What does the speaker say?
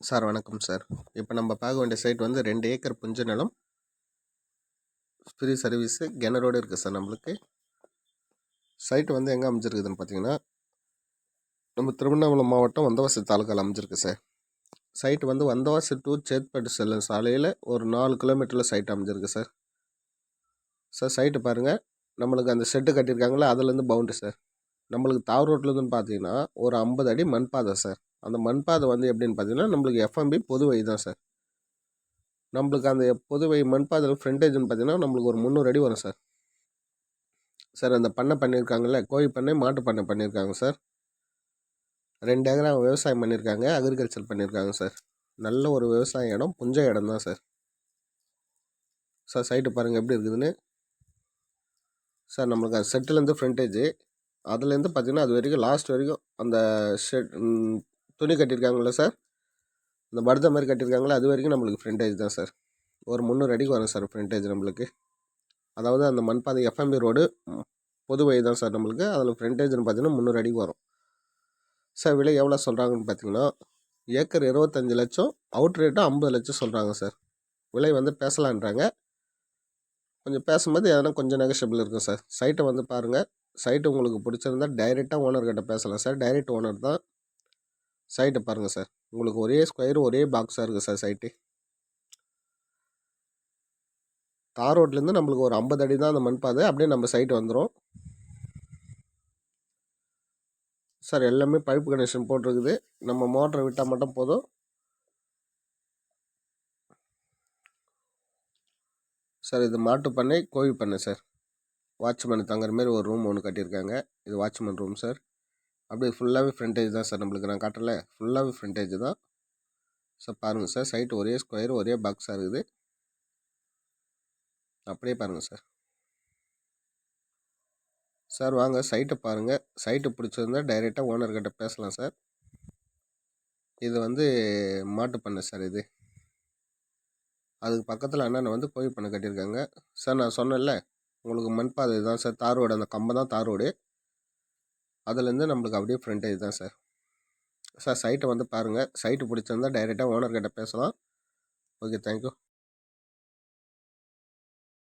Sir வணக்கம் sir. இப்போ நம்ம பார்க்க வேண்டிய சைட் வந்து ரெண்டு ஏக்கர் புஞ்ச நிலம். ஃப்ரீ சர்வீஸு கிணறோடு இருக்குது சார் நம்மளுக்கு. சைட் வந்து எங்கே அமைஞ்சிருக்குதுன்னு பார்த்தீங்கன்னா நம்ம திருவண்ணாமலை மாவட்டம் வந்தவாசி தாலுக்காவில் அமைஞ்சிருக்கு சார். சைட் வந்து வந்தவாசி டு சேத்பட்டு செல்லும் சாலையில் ஒரு நாலு கிலோமீட்டரில் சைட் அமைஞ்சிருக்கு சார். சார் சைட்டு பாருங்கள் நம்மளுக்கு அந்த ஷெட்டு கட்டியிருக்காங்களே அதுலேருந்து பவுண்டு சார். நம்மளுக்கு தார் ரோட்லேருந்து பார்த்தீங்கன்னா ஒரு ஐம்பது அடி மண் பாதை சார். அந்த மண் பாதை வந்து எப்படின்னு பார்த்தீங்கன்னா நம்மளுக்கு எஃப்எம்பி பொதுவை தான் சார். நம்மளுக்கு அந்த பொதுவை வழி மண் பாதையில் ஃப்ரண்டேஜ்னு பார்த்தீங்கன்னா நம்மளுக்கு ஒரு முந்நூறு அடி வரும் சார். சார் அந்த பண்ணை பண்ணியிருக்காங்கல்ல கோழி பண்ணை மாட்டு பண்ணை பண்ணியிருக்காங்க சார். ரெண்டு ஏக்கரா விவசாயம் பண்ணியிருக்காங்க அக்ரிகல்ச்சர் பண்ணியிருக்காங்க சார். நல்ல ஒரு விவசாய இடம் புஞ்ச இடம் தான் சார். சார் சைட்டு பாருங்கள் எப்படி இருக்குதுன்னு. சார் நம்மளுக்கு அந்த செட்டிலேருந்து ஃப்ரண்டேஜு அதுலேருந்து பார்த்தீங்கன்னா அது வரைக்கும் லாஸ்ட் வரைக்கும் அந்த ஷெட் துணி கட்டியிருக்காங்களே சார்? இந்த படுத்த மாதிரி கட்டியிருக்காங்களே அது வரைக்கும் நம்மளுக்கு ஃப்ரண்டேஜ் தான் சார். ஒரு முந்நூறு அடிக்கு வரும் சார் ஃப்ரண்டேஜ் நம்மளுக்கு. அதாவது அந்த மண்பாதை எஃப்எம்பி ரோடு பொது வழி தான் சார் நம்மளுக்கு. அதில் ஃப்ரண்டேஜ்னு பார்த்தீங்கன்னா முந்நூறு அடிக்கு வரும். சார் விலை எவ்வளோ சொல்கிறாங்கன்னு பார்த்தீங்கன்னா ஏக்கர் இருபத்தஞ்சி லட்சம் அவுட் ரேட்டும் ஐம்பது லட்சம் சொல்கிறாங்க சார். விலை வந்து பேசலான்றாங்க. கொஞ்சம் பேசும்போது எதனா கொஞ்சம் நெகஷபிள் இருக்கும் சார். சைட்டை வந்து பாருங்கள் சைட்டு உங்களுக்கு பிடிச்சிருந்தா டைரெக்டாக ஓனர்கிட்ட பேசலாம் சார். டைரெக்ட் ஓனர் தான் சைட்டை பாருங்கள் சார். உங்களுக்கு ஒரே ஸ்கொயர் ஒரே பாக்ஸாக இருக்குது சார் சைட்டு. தார் ரோட்லேருந்து நம்மளுக்கு ஒரு ஐம்பது அடி தான் அந்த மண் பாதை அப்படியே நம்ம சைட்டு வந்துடும் சார் எல்லாமே பைப் கனெக்ஷன் போட்டிருக்குது. நம்ம மோட்டரை விட்டால் மட்டும் போதும். சார் இது மாட்டு பண்ணை கோழி பண்ணை சார். வாட்ச்மேன் தங்குற மாரி ஒரு ரூம் ஒன்று கட்டியிருக்காங்க. இது வாட்ச்மேன் ரூம் சார். அப்படியே ஃபுல்லாகவே ஃப்ரண்டேஜ் தான் சார் நம்மளுக்கு நான் காட்டல. ஃபுல்லாகவே ஃப்ரண்டேஜ் தான். சார் பாருங்கள் சார் சைட் ஒரே ஸ்கொயர் ஒரே பாக்ஸாக இருக்குது. அப்படியே பாருங்கள் சார். சார் வாங்க சைட்டை பாருங்கள் சைட்டு பிடிச்சிருந்தா டைரெக்டாக ஓனர்கிட்ட பேசலாம் சார். இது வந்து மாட்டு பண்ணை சார் இது. அதுக்கு பக்கத்தில் அண்ணன் வந்து கோழி பண்ணை கட்டியிருக்காங்க. சார் நான் சொன்னேன்ல உங்களுக்கு மண்பாதை தான் சார் தார் ரோடு. அந்த கம்பம் தான் தார் ரோடு. அதுலேருந்து நம்மளுக்கு அப்படியே ஃப்ரண்டேஜ் தான் சார் சார் சைட்டை வந்து பாருங்கள் சைட்டு பிடிச்சிருந்தா டைரெக்டாக ஓனர்கிட்ட பேசலாம். Okay thank you